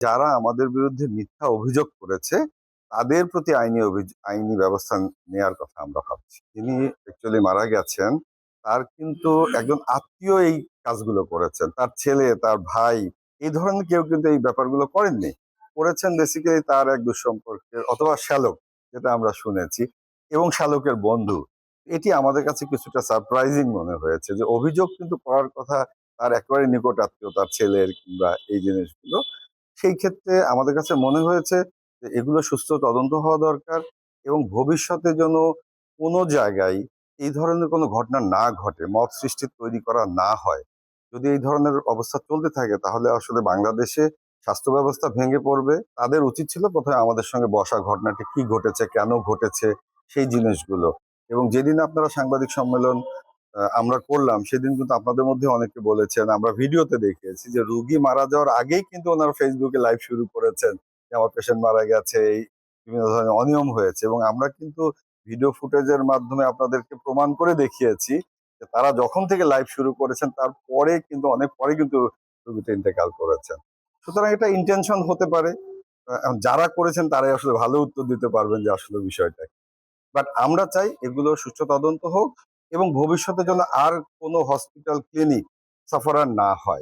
যারা আমাদের বিরুদ্ধে মিথ্যা অভিযোগ করেছে, তাদের প্রতি আইনি আইনি ব্যবস্থা নেওয়ার কথা আমরা ভাবছি। যিনি অ্যাকচুয়ালি মারা গেছেন, তার কিন্তু একজন আত্মীয় এই কাজগুলো করেছেন। তার ছেলে, তার ভাই, এই ধরনের কেউ কিন্তু এই ব্যাপারগুলো করেননি। করেছেন বেসিক্যালি তার এক দুঃসম্পর্কের অথবা শ্যালক, যেটা আমরা শুনেছি, এবং শ্যালকের বন্ধু। এটি আমাদের কাছে কিছুটা সারপ্রাইজিং মনে হয়েছে যে অভিযোগ কিন্তু করার কথা তার একেবারে নিকট আত্মীয়, তার ছেলের কিংবা এই জিনিসগুলো সেই ক্ষেত্রে আমাদের কাছে মনে হয়েছে যে এগুলো সুস্থ তদন্ত হওয়া দরকার এবং ভবিষ্যতে যেন কোনো জায়গায় এই ধরনের কোনো ঘটনা না ঘটে, মত সৃষ্টি তৈরি করা না হয়। যদি এই ধরনের অবস্থা চলতে থাকে তাহলে আসলে বাংলাদেশে স্বাস্থ্য ব্যবস্থা ভেঙে পড়বে। তাদের উচিত ছিল প্রথমে আমাদের সঙ্গে বসা ঘটনাটি কি ঘটেছে, কেন ঘটেছে, সেই জিনিসগুলো। এবং যেদিন আপনারা সাংবাদিক সম্মেলন আমরা করলাম। সেদিন কিন্তু আপনাদের মধ্যে অনেকে বলেছেন, আমরা ভিডিওতে দেখিয়েছি যে রুগী মারা যাওয়ার আগেই কিন্তু ওনারা ফেসবুকে লাইভ শুরু করেছেন যে আমার পেশেন্ট মারা গেছে, এই বিভিন্ন ধরনের অনিয়ম হয়েছে এবং আমরা কিন্তু ভিডিও ফুটেজের মাধ্যমে আপনাদেরকে প্রমাণ করে দেখিয়েছি যে তারা যখন থেকে লাইভ শুরু করেছেন, তারপরে কিন্তু অনেক পরে কিন্তু রুগীটা ইন্তেকাল করেছেন। সুতরাং এটা ইন্টেনশন হতে পারে। যারা করেছেন, তারাই আসলে ভালো উত্তর দিতে পারবেন যে আসলে বিষয়টা বাট আমরা চাই এগুলো সুষ্ঠু তদন্ত হোক এবং ভবিষ্যতে যেন আর কোনো হসপিটাল ক্লিনিক সাফারার না হয়।